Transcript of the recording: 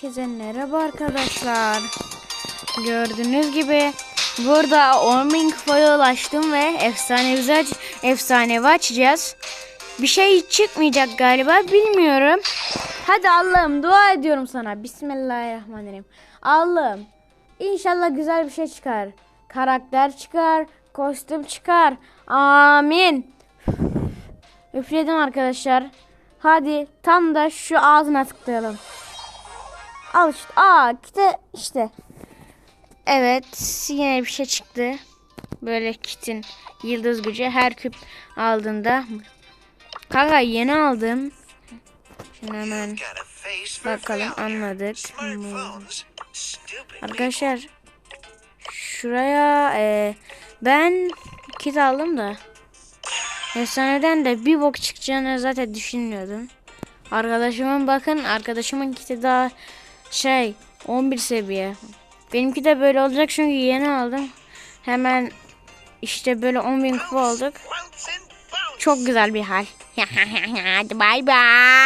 Herkese merhaba arkadaşlar. Gördüğünüz gibi burada 10.000 kupaya ulaştım ve efsanevi, aç efsanevi açacağız. Bir şey çıkmayacak galiba bilmiyorum. Hadi Allah'ım dua ediyorum sana. Bismillahirrahmanirrahim. Allah'ım inşallah güzel bir şey çıkar. Karakter çıkar, kostüm çıkar. Amin. Üfledim arkadaşlar. Hadi tam da şu ağzına tıklayalım. Al işte. Aa işte işte. Evet yine bir şey çıktı. Böyle kitin yıldız gücü her küp aldığında. Kanka yeni aldım. Şimdi hemen bakalım anladık. Arkadaşlar şuraya e, ben kit aldım da efsaneden de bir bok çıkacağını zaten düşünmüyordum. Arkadaşımın bakın arkadaşımın kiti daha şey 11 seviye. Benimki de böyle olacak çünkü yeni aldım. Hemen işte böyle 10.000 kupa olduk. Çok güzel bir hal. Hadi bay bay.